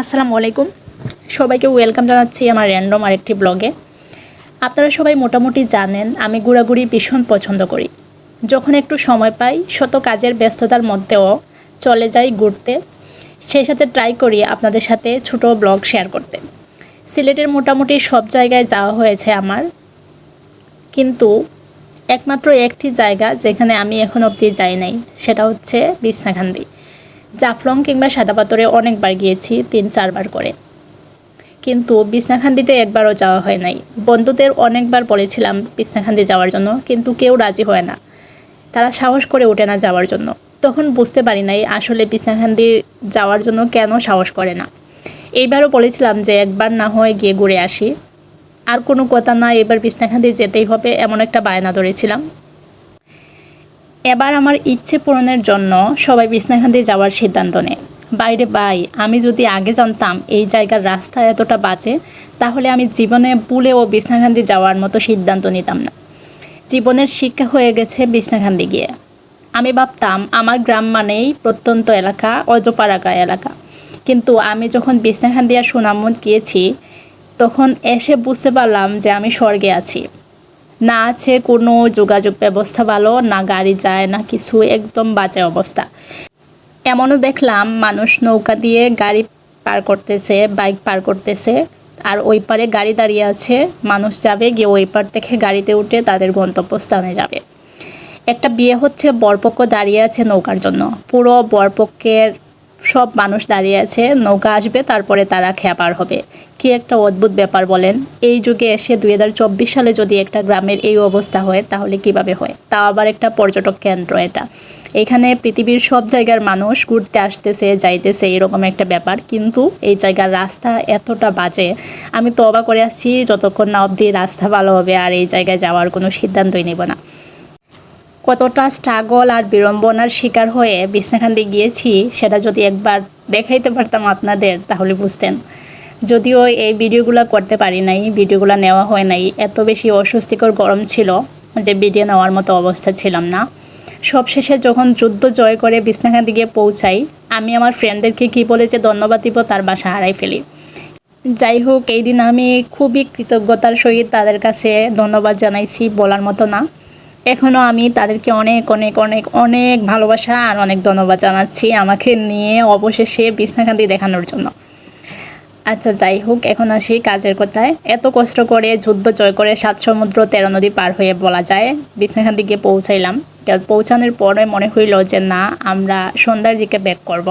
আসসালামু আলাইকুম। সবাইকে ওয়েলকাম জানাচ্ছি আমার র্যান্ডম আরেকটি ব্লগে আপনারা সবাই মোটামুটি জানেন, আমি ঘোরাঘুরি ভীষণ পছন্দ করি। যখন একটু সময় পাই, শত কাজের ব্যস্ততার মধ্যেও চলে যাই ঘুরতে। সেই সাথে ট্রাই করি আপনাদের সাথে ছোট ব্লগ শেয়ার করতে। সিলেটের মোটামুটি সব জায়গায় যাওয়া হয়েছে আমার। কিন্তু একমাত্র একটি জায়গা যেখানে আমি এখন অবধি যাই নাই, সেটা হচ্ছে বিছনাখান্দি। জাফলং কিংবা সাদাপাতরে অনেকবার গিয়েছি, তিন, চারবার করে। কিন্তু বিছনাখান্দিতে একবারও যাওয়া হয় নাই। বন্ধুদের অনেকবার বলেছিলাম বিছনাখান্দি যাওয়ার জন্য, কিন্তু কেউ রাজি হয় না। তারা সাহস করে ওঠে না যাওয়ার জন্য। তখন বুঝতে পারি নাই আসলে বিছনাখান্দি যাওয়ার জন্য কেন সাহস করে না। এইবারও বলেছিলাম যে একবার না হয় গিয়ে ঘুরে আসি। আর কোনো কথা না, এবার বিছনাখান্দি যেতেই হবে, এমন একটা বায়না ধরেছিলাম। এবার আমার ইচ্ছে পূরণের জন্য সবাই বিছনাখান্দি যাওয়ার সিদ্ধান্ত নেয় বাইরে বাই আমি যদি আগে জানতাম এই জায়গার রাস্তা এতটা বাজে, তাহলে আমি জীবনে ভুলেও বিছনাখান্দি যাওয়ার মতো সিদ্ধান্ত নিতাম না। জীবনের শিক্ষা হয়ে গেছে বিছনাখান্দি গিয়ে। আমি ভাবতাম, আমার গ্রাম মানেই প্রত্যন্ত এলাকা, অজপাড়াগা এলাকা। কিন্তু আমি যখন বিছনাখান্দি আর সুনামগঞ্জ গিয়েছি, তখন এসে বুঝতে পারলাম যে আমি স্বর্গে আছি। না আছে কোনো যোগাযোগ ব্যবস্থা ভালো, না গাড়ি যায়, না কিছু, একদম বাজে অবস্থা। এমনও দেখলাম মানুষ নৌকা দিয়ে গাড়ি পার করতেছে, বাইক পার করতেছে, আর ওই পারে গাড়ি দাঁড়িয়ে আছে, মানুষ যাবে, গিয়ে ওই পার থেকে গাড়িতে উঠে তাদের গন্তব্যস্থানে যাবে। একটা বিয়ে হচ্ছে, বরপক্ষ দাঁড়িয়ে আছে নৌকার জন্য। পুরো বরপক্ষের সব মানুষ দাঁড়িয়ে আছে, নৌকা আসবে, তারপরে তারা খেপার হবে। কি একটা অদ্ভুত ব্যাপার বলেন। এই যুগে এসে দু হাজার চব্বিশ সালে যদি একটা গ্রামের এই অবস্থা হয়, তাহলে কীভাবে হয়? তাও আবার একটা পর্যটক কেন্দ্র এটা। এখানে পৃথিবীর সব জায়গার মানুষ ঘুরতে আসতেছে, যাইতেছে, এরকম একটা ব্যাপার। কিন্তু এই জায়গার রাস্তা এতটা বাজে। আমি তো অবাক করে আসছি, যতক্ষণ না অবধি রাস্তা ভালো হবে, আর এই জায়গায় যাওয়ার কোনো সিদ্ধান্তই নেব না। কতটা স্ট্রাগল আর বিড়ম্বনার শিকার হয়ে বিছনাখান্দি গিয়েছি, সেটা যদি একবার দেখাইতে পারতাম আপনাদের, তাহলে বুঝতেন। যদিও এই ভিডিওগুলো করতে পারি নাই, ভিডিওগুলো নেওয়া হয় নাই, এত বেশি অস্বস্তিকর গরম ছিল যে ভিডিও নেওয়ার মতো অবস্থা ছিলাম না। সবশেষে যখন যুদ্ধ জয় করে বিছনাখান্দি গিয়ে পৌঁছাই, আমি আমার ফ্রেন্ডদেরকে কী বলে যে ধন্যবাদ দিব, তার বাসা হারাই ফেলি। যাই হোক, এই দিন আমি খুবই কৃতজ্ঞতার সহিত তাদের কাছে ধন্যবাদ জানাইছি, বলার মতো না। এখনও আমি তাদেরকে অনেক অনেক অনেক অনেক ভালোবাসা আর অনেক ধন্যবাদ জানাচ্ছি আমাকে নিয়ে অবশেষে বিছনাখান্তি দেখানোর জন্য। আচ্ছা যাই হোক, এখন আসি কাজের কথায়। এত কষ্ট করে যুদ্ধ জয় করে সাত সমুদ্র তেরো নদী পার হয়ে বলা যায়, বিছনাখান্তি গিয়ে পৌঁছাইলাম। পৌঁছানোর পরে মনে হইল যে না, আমরা সন্ধ্যার দিকে ব্যাক করব।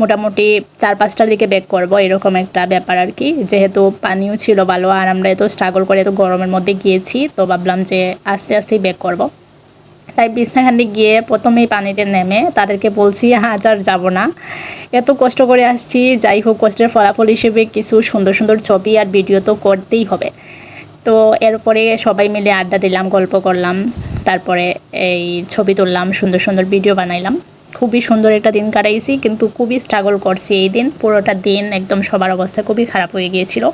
মোটামুটি চার পাঁচটার দিকে ব্যাক করব, এরকম একটা ব্যাপার আর কি। যেহেতু পানিও ছিল ভালো, আর আমরা এত স্ট্রাগল করে এত গরমের মধ্যে গিয়েছি, তো ভাবলাম যে আস্তে আস্তেই ব্যাক করব। তাই বিছনাখান্দি গিয়ে প্রথমেই পানিতে নেমে তাদেরকে বলছি আজ আর যাব না। এত কষ্ট করে আসছি, যাই হোক, কষ্টের ফলাফল হিসেবে কিছু সুন্দর সুন্দর ছবি আর ভিডিও তো করতেই হবে। তো এরপরে সবাই মিলে আড্ডা দিলাম, গল্প করলাম, তারপরে এই ছবি তুললাম, সুন্দর সুন্দর ভিডিও বানাইলাম। খুবই সুন্দর একটা দিন কাটাইছি, কিন্তু খুবই স্ট্রাগল করছি এই দিন। পুরোটা দিন একদম সবার অবস্থা খুবই খারাপ হয়ে গিয়েছিল।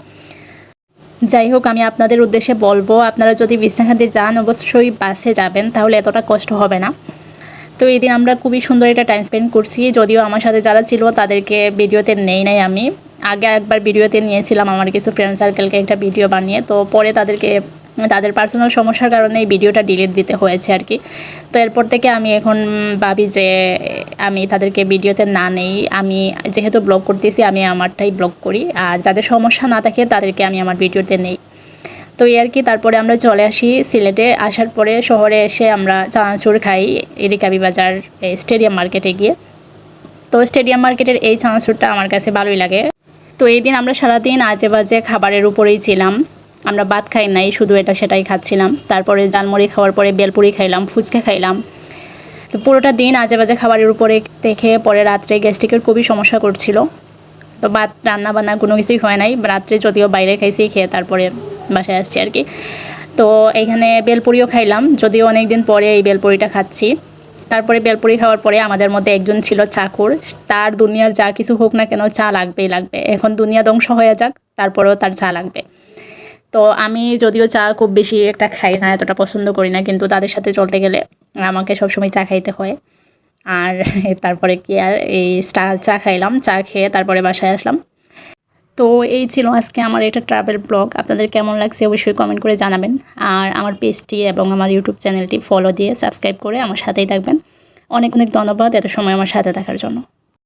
যাই হোক, আমি আপনাদের উদ্দেশ্যে বলব, আপনারা যদি বিছনাখান্তি যান, অবশ্যই বাসে যাবেন, তাহলে এতটা কষ্ট হবে না। তো এই দিন আমরা খুবই সুন্দর একটা টাইম স্পেন্ড করছি, যদিও আমার সাথে যারা ছিল, তাদেরকে ভিডিওতে নেই নাই আমি। আগে একবার ভিডিওতে নিয়েছিলাম আমার কিছু ফ্রেন্ড সার্কেলকে একটা ভিডিও বানিয়ে, তো পরে তাদেরকে তাদের পার্সোনাল সমস্যার কারণে এই ভিডিওটা ডিলিট দিতে হয়েছে আর কি। তো এরপর থেকে আমি এখন ভাবি যে আমি তাদেরকে ভিডিওতে না নেই। আমি যেহেতু ব্লগ করতেছি, আমি আমারটাই ব্লগ করি। আর যাদের সমস্যা না থাকে, তাদেরকে আমি আমার ভিডিওতে নেই। তো এই আর কি, তারপরে আমরা চলে আসি সিলেটে। আসার পরে শহরে এসে আমরা চানাচুর খাই এরিকাবি বাজার স্টেডিয়াম মার্কেটে গিয়ে। তো স্টেডিয়াম মার্কেটের এই চানাচুরটা আমার কাছে ভালোই লাগে। তো এই দিন আমরা সারাদিন আজে বাজে খাবারের উপরেই ছিলাম। আমরা ভাত খাই নাই, শুধু এটা সেটাই খাচ্ছিলাম। তারপরে জালমুড়ি খাওয়ার পরে বেলপুরি খাইলাম, ফুচকা খাইলাম। তো পুরোটা দিন আজে বাজে খাবারের উপরে দেখে পরে রাত্রে গ্যাস্ট্রিকের খুবই সমস্যা করছিল। তো ভাত রান্না বান্না কোনো কিছুই হয় নাই, রাত্রে যদিও বাইরে খাইছি, খেয়ে তারপরে বাসায় আসছি আর কি। তো এখানে বেলপুরিও খাইলাম, যদিও অনেক দিন পরে এই বেলপুরিটা খাচ্ছি। তারপরে বেলপুরি খাওয়ার পরে আমাদের মধ্যে একজন ছিল চাকুর, তার দুনিয়ার যা কিছু হোক না কেন চা লাগবেই লাগবে। এখন দুনিয়া ধ্বংস হয়ে যাক, তারপরেও তার চা লাগবে। তো আমি যদিও চা খুব বেশি একটা খাই না, এতটা পছন্দ করি না, কিন্তু তাদের সাথে চলতে গেলে আমাকে সবসময় চা খাইতে হয়। আর তারপরে কি আর, এই চা চা খাইলাম, চা খেয়ে তারপরে বাসায় আসলাম। তো এই ছিল আজকে আমার এটা ট্রাভেল ব্লগ আপনাদের কেমন লাগছে অবশ্যই কমেন্ট করে জানাবেন। আর আমার পেজটি এবং আমার ইউটিউব চ্যানেলটি ফলো দিয়ে সাবস্ক্রাইব করে আমার সাথেই থাকবেন। অনেক অনেক ধন্যবাদ এত সময় আমার সাথে থাকার জন্য।